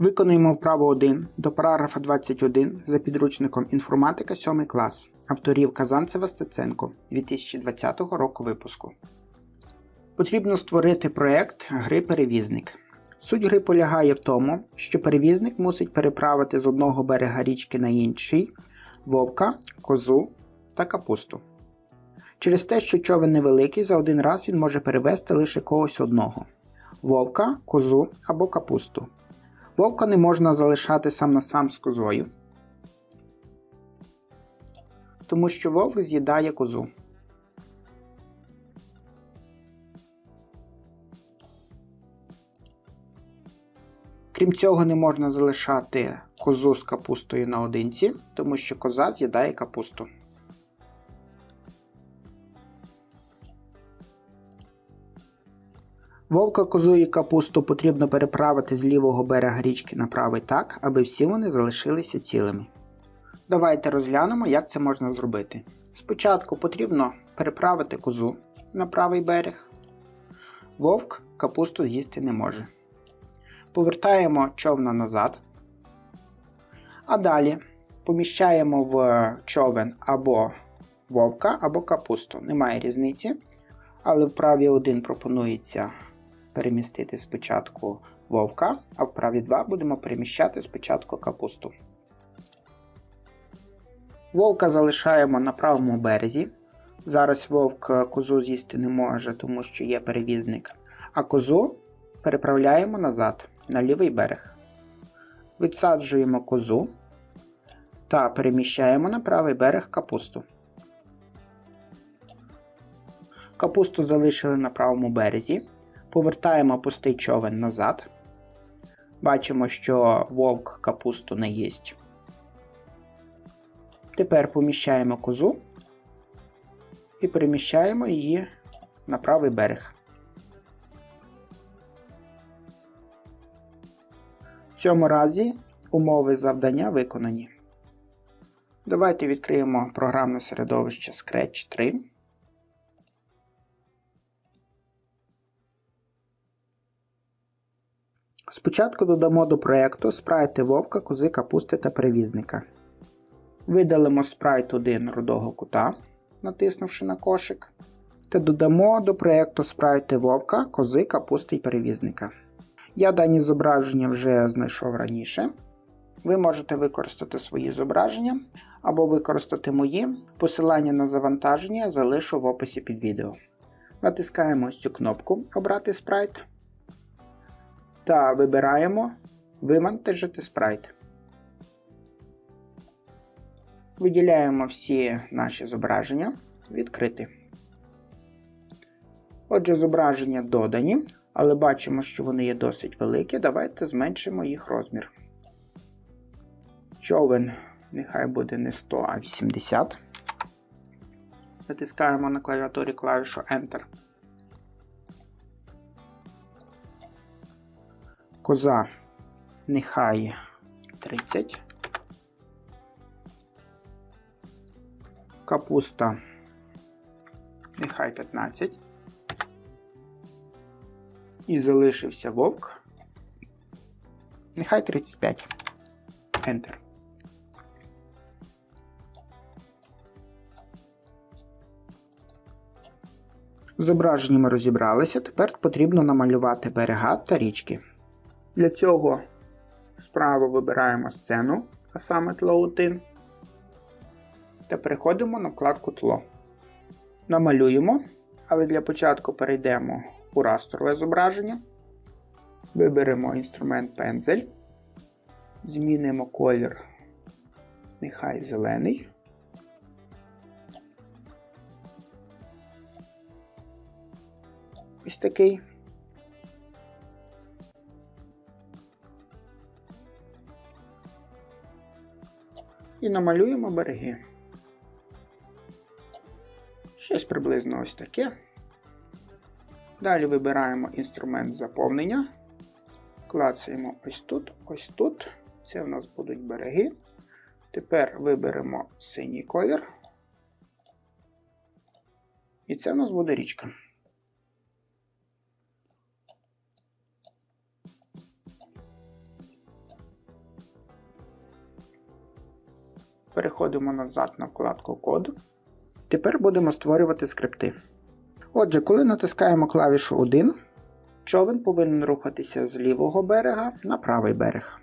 Виконуємо вправу 1 до параграфа 21 за підручником інформатика 7 клас авторів Казанцева Стеценко 2020 року випуску. Потрібно створити проект гри перевізник. Суть гри полягає в тому, що перевізник мусить переправити з одного берега річки на інший вовка, козу та капусту. Через те, що човен невеликий, за один раз він може перевезти лише когось одного вовка, козу або капусту. Не можна залишати сам на сам з козою, тому що вовк з'їдає козу. Крім цього, не можна залишати козу з капустою наодинці, тому що коза з'їдає капусту. Вовка, козу і капусту потрібно переправити з лівого берега річки на правий так, аби всі вони залишилися цілими. Давайте розглянемо, як це можна зробити. Спочатку потрібно переправити козу на правий берег. Вовк капусту з'їсти не може. Повертаємо човна назад. А далі поміщаємо в човен або вовка, або капусту. Немає різниці. Але в праві 1 пропонується перемістити спочатку вовка, а в праві 2 будемо переміщати спочатку капусту. Вовка залишаємо на правому березі. Зараз вовк козу з'їсти не може, тому що є перевізник. А козу переправляємо назад на лівий берег. Відсаджуємо козу та переміщаємо на правий берег капусту. Капусту залишили на правому березі. Повертаємо пустий човен назад. Бачимо, що вовк капусту не їсть. Тепер поміщаємо козу і переміщаємо її на правий берег. В цьому разі умови завдання виконані. Давайте відкриємо програмне середовище Scratch 3. Спочатку додамо до проєкту спрайти вовка, кози, капусти та перевізника. Видалимо спрайт 1 рудого кута, натиснувши на кошик. Та додамо до проєкту спрайти вовка, кози, капусти і перевізника. Я дані зображення вже знайшов раніше. Ви можете використати свої зображення або використати мої. Посилання на завантаження залишу в описі під відео. Натискаємо ось цю кнопку Обрати спрайт та вибираємо Вивантажити спрайт. Виділяємо всі наші зображення, відкрити. Отже, зображення додані, але бачимо, що вони є досить великі. Давайте зменшимо їх розмір. Човен, нехай буде не 100, а 80. Натискаємо на клавіатурі клавішу Enter. Коза нехай 30. Капуста нехай 15. І залишився вовк. Нехай 35. Enter. З зображеннями розібралися, тепер потрібно намалювати берега та річки. Для цього справа вибираємо сцену, а саме тло 1. Та переходимо на вкладку тло. Намалюємо, але для початку перейдемо у расторове зображення. Виберемо інструмент пензель. Змінимо колір, нехай зелений. Ось такий. І намалюємо береги. Щось приблизно ось таке. Далі вибираємо інструмент заповнення. Клацаємо ось тут, ось тут. Це в нас будуть береги. Тепер виберемо синій колір. І це в нас буде річка. Переходимо назад на вкладку код. Тепер будемо створювати скрипти. Отже, коли натискаємо клавішу 1, човен повинен рухатися з лівого берега на правий берег.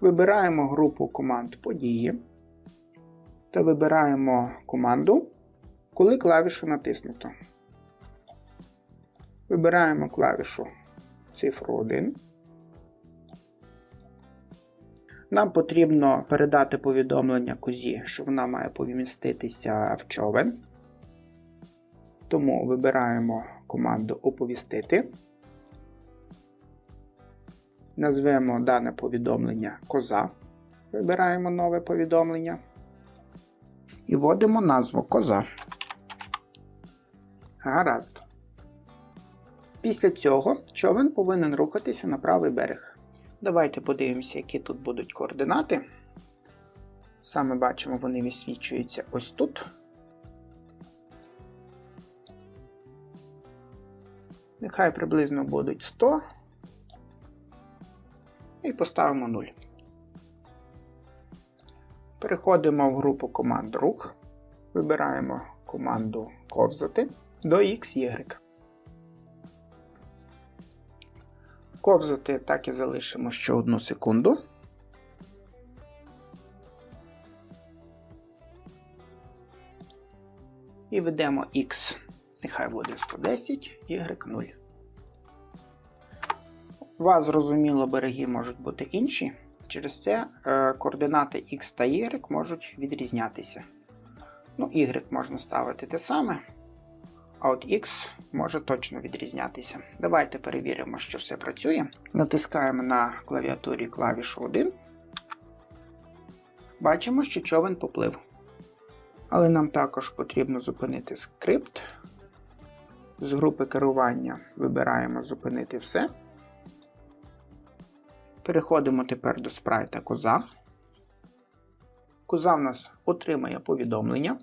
Вибираємо групу команд події та вибираємо команду, коли клавішу натиснуто. Вибираємо клавішу цифру 1. Нам потрібно передати повідомлення козі, що вона має поміститися в човен. Тому вибираємо команду Оповістити. Назвемо дане повідомлення коза. Вибираємо нове повідомлення. І вводимо назву коза. Гаразд. Після цього човен повинен рухатися на правий берег. Давайте подивимося, які тут будуть координати. Саме бачимо, вони висвічуються ось тут. Нехай приблизно будуть 100. І поставимо 0. Переходимо в групу команд рух. Вибираємо команду ковзати до XY. Ковзати так і залишимо ще одну секунду. І ведемо X. Нехай буде 110, Y 0. У вас, зрозуміло, береги можуть бути інші. Через це е, координати X та Y можуть відрізнятися. Ну, Y можна ставити те саме, X може точно відрізнятися. Давайте перевіримо, що все працює. Натискаємо на клавіатурі клавішу 1. Бачимо, що човен поплив. Але нам також потрібно зупинити скрипт. З групи керування вибираємо Зупинити все. Переходимо тепер до спрайта коза. Коза в нас отримає повідомлення.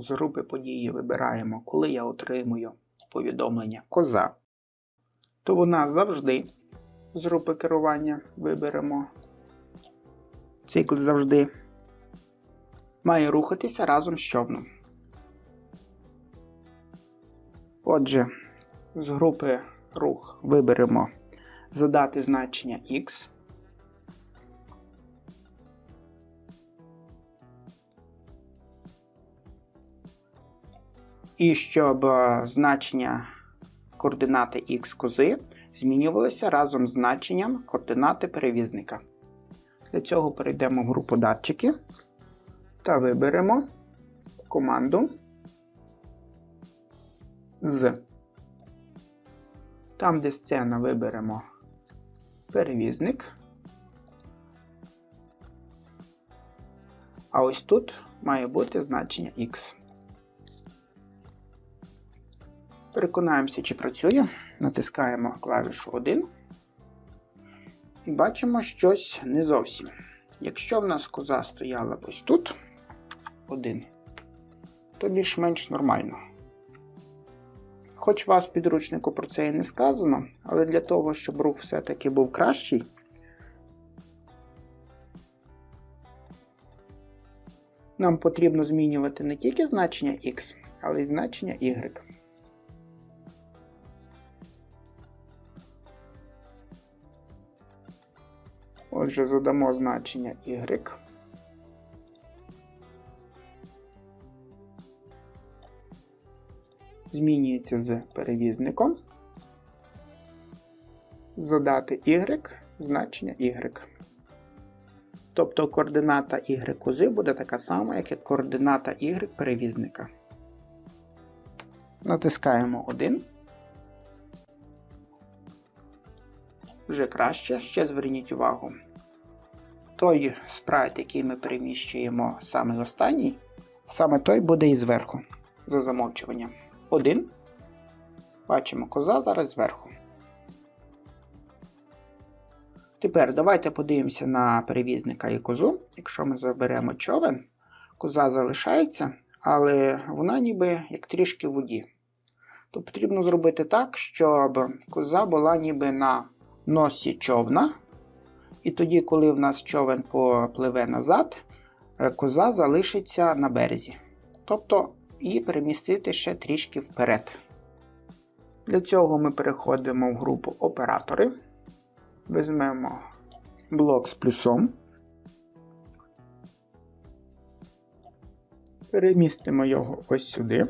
З групи події вибираємо, коли я отримую повідомлення коза, то вона завжди з групи керування виберемо цикл завжди. Має рухатися разом з човном. Отже, з групи рух виберемо задати значення X. І щоб е, значення координати X кози змінювалися разом з значенням координати перевізника. Для цього перейдемо в групу датчики та виберемо команду з. Там, де сцена, виберемо перевізник. А ось тут має бути значення X. Переконаємося, чи працює. Натискаємо клавішу 1 і бачимо щось не зовсім. Якщо в нас коза стояла ось тут, 1, то більш-менш нормально. Хоч вас в підручнику про це і не сказано, але для того, щоб рух все-таки був кращий, нам потрібно змінювати не тільки значення X, але й значення Y. Отже, задамо значення Y. Змінюється з перевізником. Задати Y значення Y. Тобто координата Y кози буде така сама, як і координата Y перевізника. Натискаємо 1. Вже краще, ще зверніть увагу. Той спрайт, який ми переміщуємо саме останній, саме той буде і зверху, за замовчуванням. Один. Бачимо коза зараз зверху. Тепер давайте подивимося на перевізника і козу. Якщо ми заберемо човен, коза залишається, але вона ніби як трішки в воді. То потрібно зробити так, щоб коза була ніби на носі човна. І тоді, коли в нас човен попливе назад, е, коза залишиться на березі. Тобто її перемістити ще трішки вперед. Для цього ми переходимо в групу оператори. Візьмемо блок з плюсом. Перемістимо його ось сюди.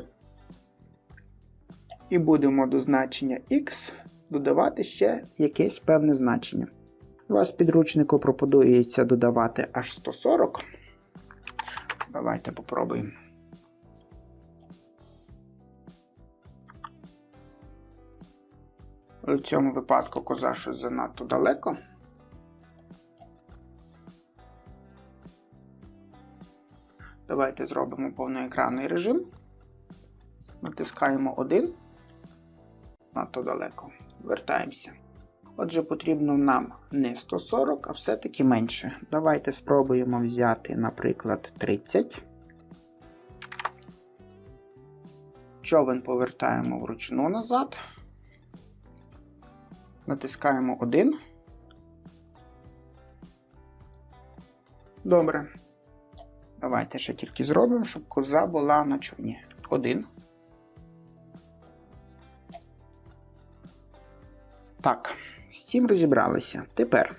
І будемо до значення X додавати ще якесь певне значення. У вас підручнику пропонується додавати аж 140. Давайте попробуємо. У цьому випадку коза щось занадто далеко. Давайте зробимо повноекранний режим. Натискаємо 1. Надто далеко. Вертаємося. Отже, потрібно нам не 140, а все-таки менше. Давайте спробуємо взяти, наприклад, 30. Човен повертаємо вручну назад. Натискаємо 1. Добре. Давайте ще тільки зробимо, щоб коза була на човні. 1. Так, з цим розібралися. Тепер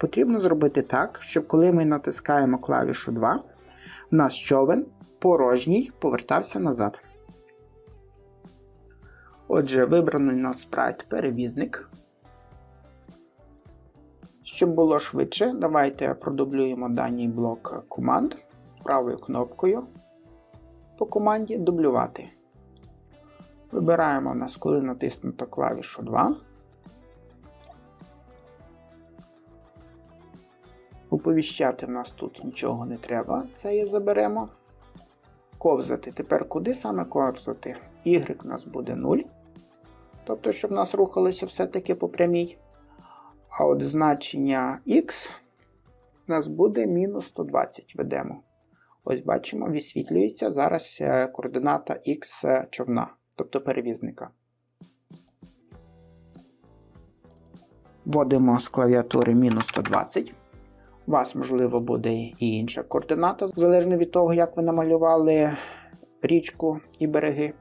потрібно зробити так, щоб коли ми натискаємо клавішу 2, в нас човен порожній повертався назад. Отже, вибраний на спрайт перевізник. Щоб було швидше, давайте продублюємо даний блок команд правою кнопкою по команді дублювати. Вибираємо в нас, коли натиснуто клавішу 2. Оповіщати в нас тут нічого не треба, це є заберемо. Ковзати. Тепер куди саме ковзати? Y у нас буде 0. Тобто, щоб в нас рухалося все-таки по прямій. А от значення X у нас буде мінус 120 ведемо. Ось бачимо, висвітлюється зараз е, координата X човна, тобто перевізника. Вводимо з клавіатури мінус 120. У вас, можливо, буде і інша координата, залежно від того, як ви намалювали річку і береги.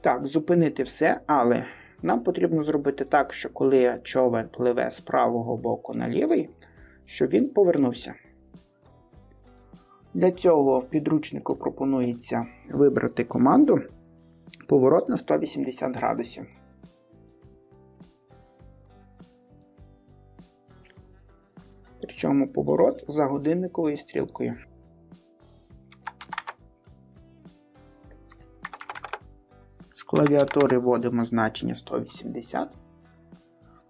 Так, зупинити все, але нам потрібно зробити так, що коли човен пливе з правого боку на лівий, щоб він повернувся. Для цього в підручнику пропонується вибрати команду поворот на 180 градусів. Причому поворот за годинниковою стрілкою. З клавіатури вводимо значення 180.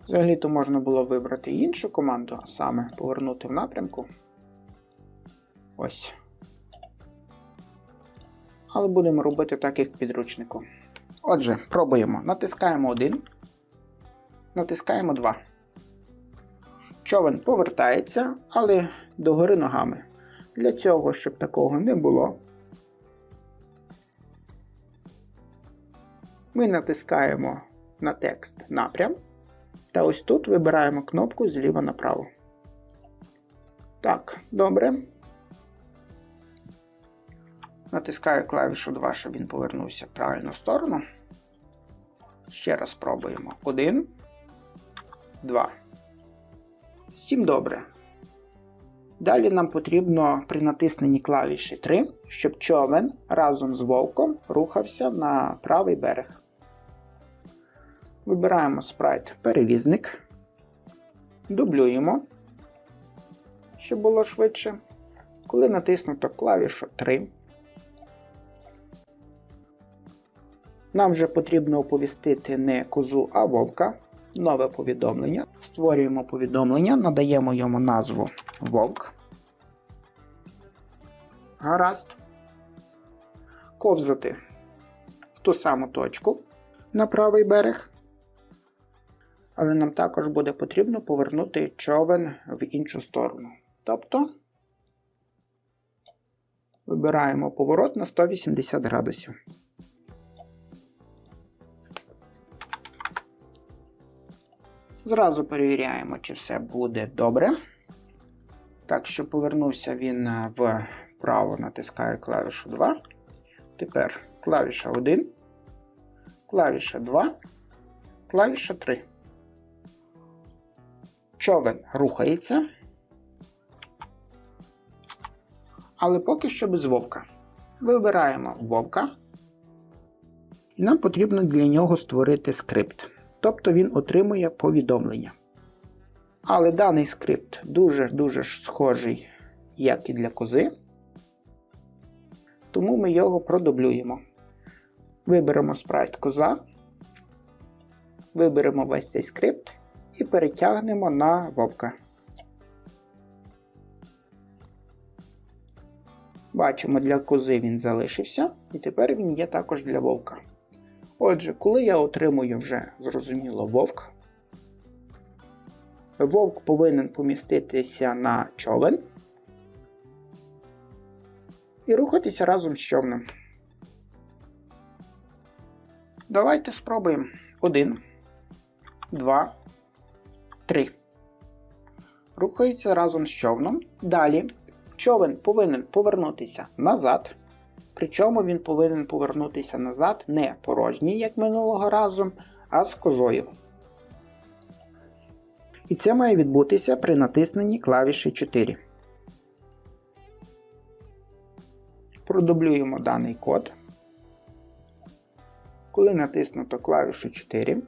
Взагалі-то можна було вибрати іншу команду, а саме повернути в напрямку. Ось. Але будемо робити так, як підручнику. Отже, пробуємо. Натискаємо 1. Натискаємо 2. Човен повертається, але догори ногами. Для цього, щоб такого не було, ми натискаємо на текст напрям. Та ось тут вибираємо кнопку зліва направо. Так, добре. Натискаю клавішу 2, щоб він повернувся в правильну сторону. Ще раз спробуємо. 1, 2. Всім добре. Далі нам потрібно при натисненні клавіші 3, щоб човен разом з вовком рухався на правий берег. Вибираємо спрайт перевізник, дублюємо, щоб було швидше. Коли натиснуто клавішу 3, нам вже потрібно оповістити не козу, а вовка. Нове повідомлення. Створюємо повідомлення, надаємо йому назву Вовк. Гаразд. Ковзати в ту саму точку на правий берег. Але нам також буде потрібно повернути човен в іншу сторону. Тобто вибираємо поворот на 180 градусів. Зразу перевіряємо, чи все буде добре. Так, щоб повернувся він е, вправо, натискаю клавішу 2. Тепер клавіша 1, клавіша 2, клавіша 3. Човен рухається. Але поки що без вовка. Вибираємо вовка. І нам потрібно для нього створити скрипт. Тобто він отримує повідомлення. Але даний скрипт дуже-дуже схожий, як і для кози. Тому ми його продублюємо. Виберемо спрайт коза, виберемо весь цей скрипт і перетягнемо на вовка. Бачимо, для кози він залишився, і тепер він є також для вовка. Отже, коли я отримую вже зрозуміло вовк, вовк повинен поміститися на човен і рухатися разом з човном. Давайте спробуємо. Один, два, три. Рухається разом з човном. Далі човен повинен повернутися назад. Причому він повинен повернутися назад не порожній, як минулого разу, а з козою. І це має відбутися при натисненні клавіші 4. Продублюємо даний код. Коли натиснуто клавішу 4,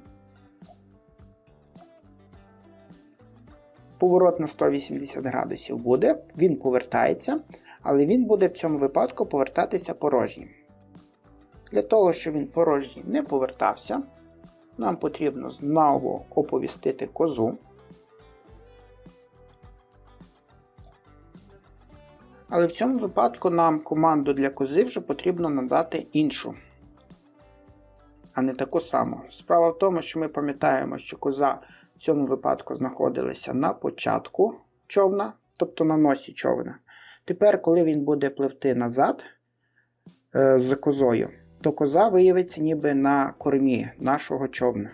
поворот на 180 градусів буде, він повертається, але він буде в цьому випадку повертатися порожнім. Для того, щоб він порожній не повертався, нам потрібно знову оповістити козу. Але в цьому випадку нам команду для кози вже потрібно надати іншу, а не таку саму. Справа в тому, що ми пам'ятаємо, що коза в цьому випадку знаходилася на початку човна, тобто на носі човна. Тепер, коли він буде пливти назад е, з козою, то коза виявиться ніби на кормі нашого човна.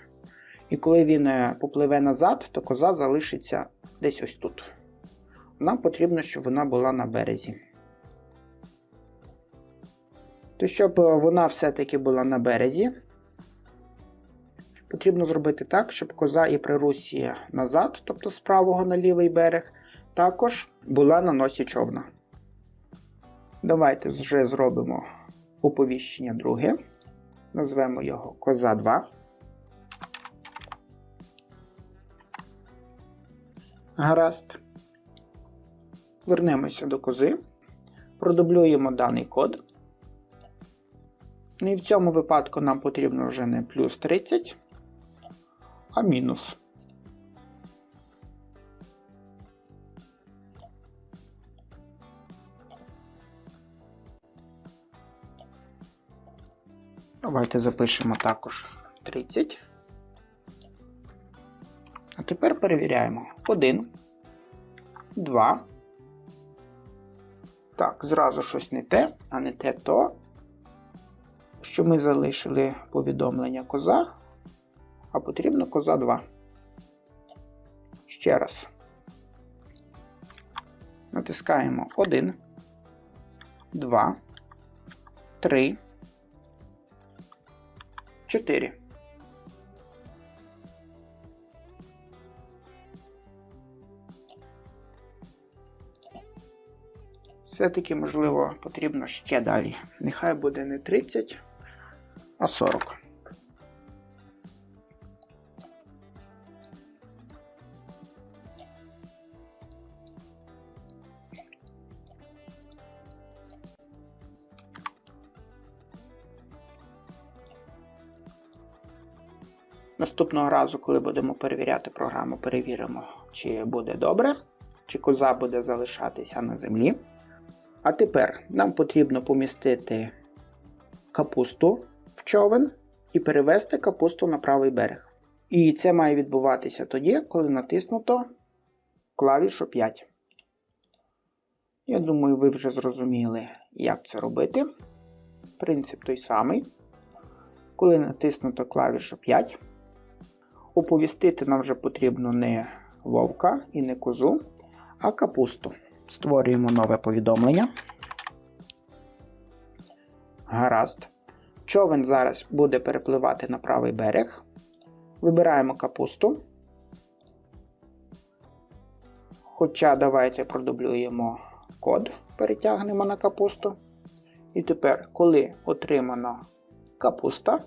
І коли він е, попливе назад, то коза залишиться десь ось тут. Нам потрібно, щоб вона була на березі. То, щоб е, вона все-таки була на березі, потрібно зробити так, щоб коза і при русі назад, тобто з правого на лівий берег, також була на носі човна. Давайте вже зробимо оповіщення друге. Назвемо його Коза 2. Гаразд. Вернемося до кози. Продублюємо даний код. І в цьому випадку нам потрібно вже не плюс 30, а мінус. Давайте запишемо також 30. А тепер перевіряємо. 1, 2. Так, зразу щось не те, а не те то, що ми залишили повідомлення коза, а потрібно коза 2. Ще раз. Натискаємо 1, 2, 3, 4. Все-таки, можливо, потрібно ще далі. Нехай буде не 30, а 40. Наступного разу, коли будемо перевіряти програму, перевіримо, чи буде добре, чи коза буде залишатися на землі. А тепер нам потрібно помістити капусту в човен і перевести капусту на правий берег. І це має відбуватися тоді, коли натиснуто клавішу 5. Я думаю, ви вже зрозуміли, як це робити. Принцип той самий. Коли натиснуто клавішу 5, оповістити нам вже потрібно не вовка і не козу, а капусту. Створюємо нове повідомлення. Гаразд. Човен зараз буде перепливати на правий берег. Вибираємо капусту. Хоча давайте продублюємо код, перетягнемо на капусту. І тепер, коли отримано капуста,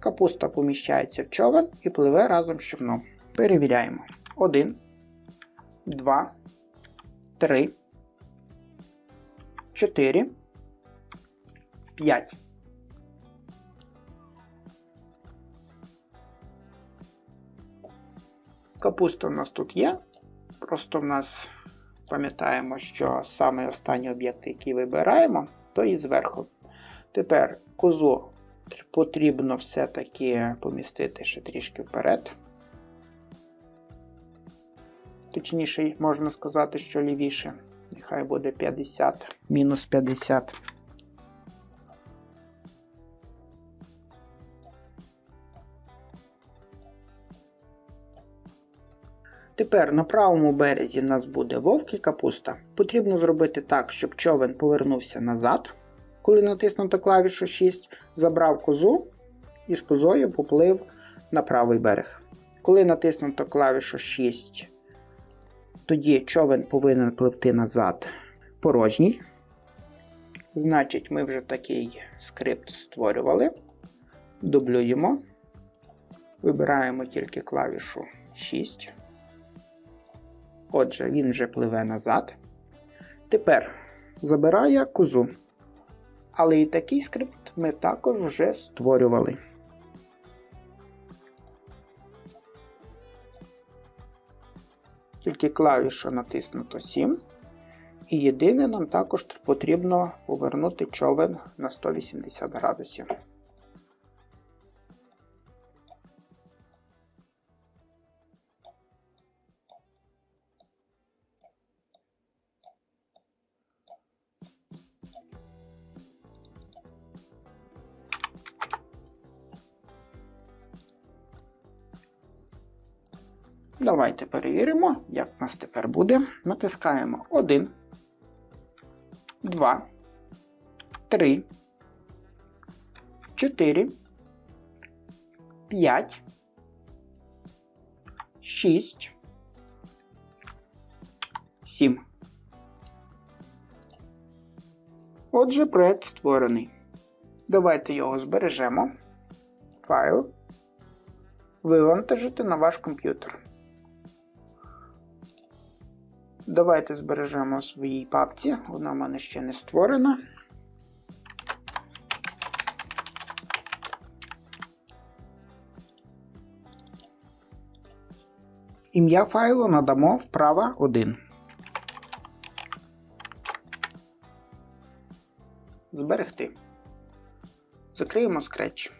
капуста поміщається в човен і пливе разом з човном. Перевіряємо. 1, 2, 3, 4, 5. Капуста у нас тут є. Просто в нас пам'ятаємо, що саме останній об'єкт, який вибираємо, то і зверху. Тепер козу потрібно все-таки помістити ще трішки вперед. Точніше, можна сказати, що лівіше. Нехай буде 50, мінус 50. Тепер на правому березі в нас буде вовк і капуста. Потрібно зробити так, щоб човен повернувся назад. Коли натиснуто клавішу 6, забрав козу і з козою поплив на правий берег. Коли натиснуто клавішу 6, тоді човен повинен пливти назад порожній. Значить, ми вже такий скрипт створювали. Дублюємо. Вибираємо тільки клавішу 6. Отже, він вже пливе назад. Тепер забирає козу. Але і такий скрипт ми також вже створювали. Тільки клавіша натиснуто 7. І єдине, нам також потрібно повернути човен на 180 градусів. Давайте перевіримо, як в нас тепер буде. Натискаємо 1, 2, 3, 4, 5, 6, 7. Отже, проект створений. Давайте його збережемо. Файл. Вивантажити на ваш комп'ютер. Давайте збережемо в своїй папці. Вона в мене ще не створена. Ім'я файлу надамо вправа 1. Зберегти. Закриємо Scratch.